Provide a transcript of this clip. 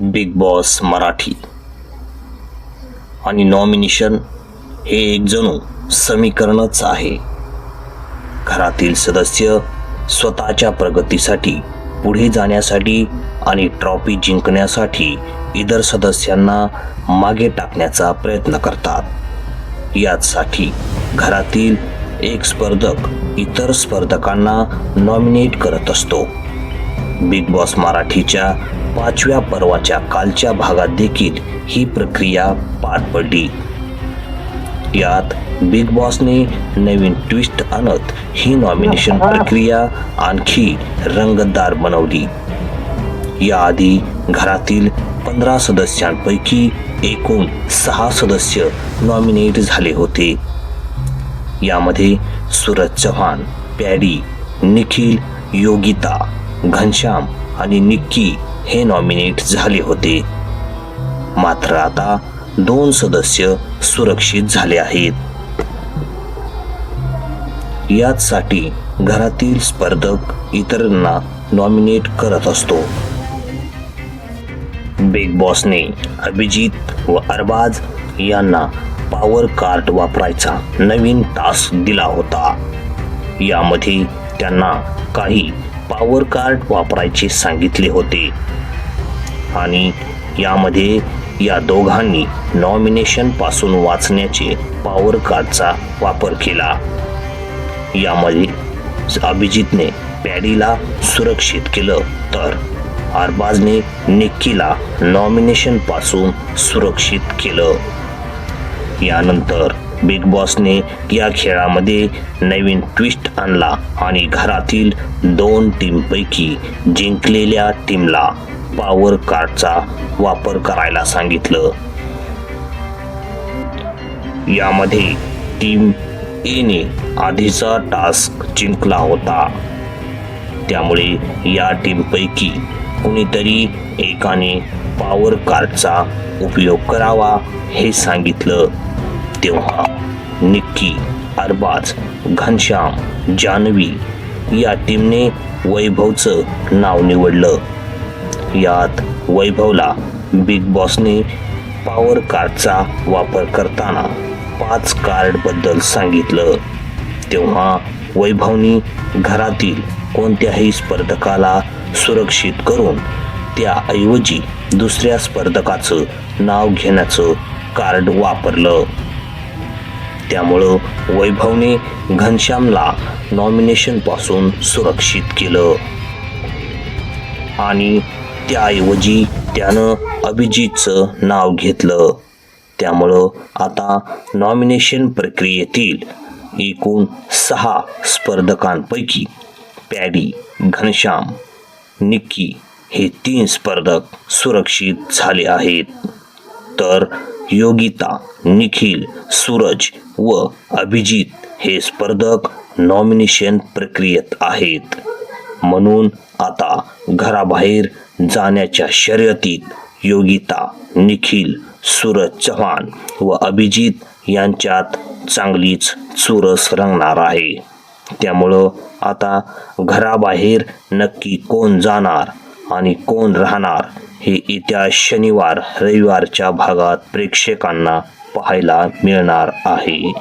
Big boss Marathi. आणि nomination हे एक जणू समीकरणच आहे. घरातील सदस्य स्वतःच्या प्रगतीसाठी पुढे जाण्यासाठी आणि ट्रॉफी जिंकण्यासाठी इतर सदस्यांना मागे टाकण्याचा प्रयत्न करतात. याचसाठी घरातील एक स्पर्धक इतर स्पर्धकांना नॉमिनेट करत असतो. बिग बॉस मराठीच्या पाचव्या पर्वाच्या कालच्या भागात देखील ही प्रक्रिया पार पडली. यात बिग बॉसने नवीन ट्विस्ट आणत ही नॉमिनेशन प्रक्रिया आणखी रंगतदार बनवली. याआधी घरातील पंधरा सदस्यांपैकी एकूण सहा सदस्य नॉमिनेट झाले होते. यामध्ये सूरज चव्हाण पॅडी निखिल योगिता घनश्याम आणि निक्की हे नॉमिनेट झाले होते. मात्र आता दोन सदस्य सुरक्षित झाले आहेत. याचसाठी घरातील स्पर्धक इतरांना नॉमिनेट करत असतो. बिग बॉसने अभिजित व अरबाज यांना पॉवर कार्ड वापरायचा नवीन टास्क दिला होता. यामध्ये त्यांना काही पॉवर कार्ड वापरायचे सांगितले होते. आणि यामध्ये या दोघांनी नॉमिनेशनपासून वाचण्याचे पॉवर कार्डचा वापर केला. यामध्ये अभिजितने पॅडीला सुरक्षित केलं तर अरबाजने निक्कीला नॉमिनेशनपासून सुरक्षित केलं. यानंतर बिग बॉसने या खेळामध्ये नवीन ट्विस्ट आणला आणि घरातील दोन टीमपैकी जिंकलेल्या टीमला पॉवर कार्डचा वापर करायला सांगितलं. यामध्ये टीम एने आधीचा टास्क जिंकला होता. त्यामुळे या टीमपैकी कुणीतरी एकाने पॉवर कार्डचा उपयोग करावा हे सांगितलं. तेव्हा निक्की अरबाज घनश्याम जानवी या टीमने वैभवचं नाव निवडलं. यात वैभवला बिग बॉसने पॉवर कार्डचा वापर करताना पाच कार्डबद्दल सांगितलं. तेव्हा वैभवनी घरातील कोणत्याही स्पर्धकाला सुरक्षित करून त्याऐवजी दुसऱ्या स्पर्धकाचं नाव घेण्याचं कार्ड वापरलं. त्यामुळं वैभवने घनश्यामला नॉमिनेशनपासून सुरक्षित केलं. आणि त्याऐवजी त्यानं अभिजितचं नाव घेतलं. त्यामुळं आता नॉमिनेशन प्रक्रियेतील एकूण सहा स्पर्धकांपैकी पॅडी घनश्याम निक्की हे तीन स्पर्धक सुरक्षित झाले आहेत. तर योगिता निखिल सूरज व अभिजित हे स्पर्धक नॉमिनेशन प्रक्रियेत आहेत. म्हणून आता घराबाहेर जाण्याच्या शर्यतीत योगिता निखिल सूरज चव्हाण व अभिजित यांच्यात चांगलीच चुरस रंगणार आहे. त्यामुळं आता घराबाहेर नक्की कोण जाणार आणि कोण राहणार हे येत्या शनिवार रविवारच्या भागात प्रेक्षकांना पाहायला मिळणार आहे.